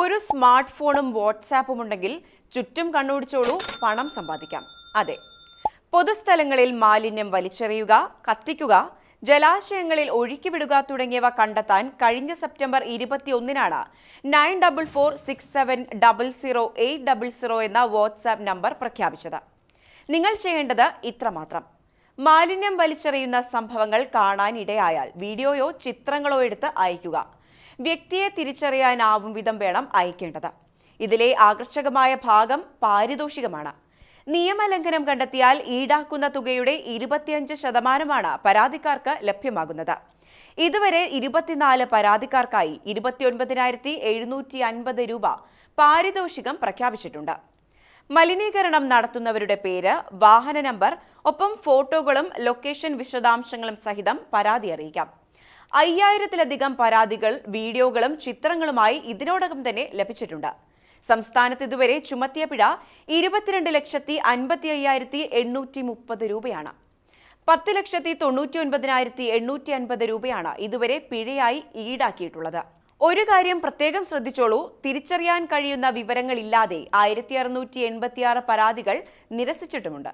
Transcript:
ഒരു സ്മാർട്ട് ഫോണും വാട്സാപ്പും ഉണ്ടെങ്കിൽ ചുറ്റും കണ്ണോടിച്ചോളൂ പണം സമ്പാദിക്കാം. അതെ പൊതുസ്ഥലങ്ങളിൽ മാലിന്യം വലിച്ചെറിയുക കത്തിക്കുക ജലാശയങ്ങളിൽ ഒഴുക്കിവിടുക തുടങ്ങിയവ കണ്ടെത്താൻ കഴിഞ്ഞ September ഇരുപത്തിയൊന്നിനാണ് nine double four six seven double zero eight double zero എന്ന വാട്സാപ്പ് നമ്പർ പ്രഖ്യാപിച്ചത്. നിങ്ങൾ ചെയ്യേണ്ടത് ഇത്രമാത്രം. മാലിന്യം വലിച്ചെറിയുന്ന സംഭവങ്ങൾ കാണാനിടയായാൽ വീഡിയോയോ ചിത്രങ്ങളോ എടുത്ത് അയയ്ക്കുക. വ്യക്തിയെ തിരിച്ചറിയാനാവും വിധം വേണം അയക്കേണ്ടത്. ഇതിലെ ആകർഷകമായ ഭാഗം പാരിതോഷികമാണ്. നിയമലംഘനം കണ്ടെത്തിയാൽ ഈടാക്കുന്ന തുകയുടെ ഇരുപത്തിയഞ്ച് ശതമാനമാണ് പരാതിക്കാർക്ക് ലഭ്യമാകുന്നത്. ഇതുവരെ ഇരുപത്തിനാല് പരാതിക്കാർക്കായി ഇരുപത്തിയൊൻപതിനായിരത്തി എഴുന്നൂറ്റി അൻപത് രൂപ പാരിതോഷികം പ്രഖ്യാപിച്ചിട്ടുണ്ട്. മലിനീകരണം നടത്തുന്നവരുടെ പേര് വാഹന നമ്പർ ഒപ്പം ഫോട്ടോകളും ലൊക്കേഷൻ വിശദാംശങ്ങളും സഹിതം പരാതി അറിയിക്കാം. അയ്യായിരത്തിലധികം പരാതികൾ വീഡിയോകളും ചിത്രങ്ങളുമായി ഇതിനോടകം തന്നെ ലഭിച്ചിട്ടുണ്ട്. സംസ്ഥാനത്ത് ഇതുവരെ ചുമത്തിയ പിഴ ഇരുപത്തിരണ്ട് ലക്ഷത്തി അൻപത്തി അയ്യായിരത്തി എണ്ണൂറ്റി മുപ്പത് രൂപയാണ്. പത്ത് ലക്ഷത്തി തൊണ്ണൂറ്റി ഒൻപതിനായിരത്തി എണ്ണൂറ്റി അൻപത് രൂപയാണ് ഇതുവരെ പിഴയായി ഈടാക്കിയിട്ടുള്ളത്. ഒരു കാര്യം പ്രത്യേകം ശ്രദ്ധിച്ചോളൂ തിരിച്ചറിയാൻ കഴിയുന്ന വിവരങ്ങളില്ലാതെ ആയിരത്തി അറുന്നൂറ്റി എൺപത്തിയാറ് പരാതികൾ നിരസിച്ചിട്ടുമുണ്ട്.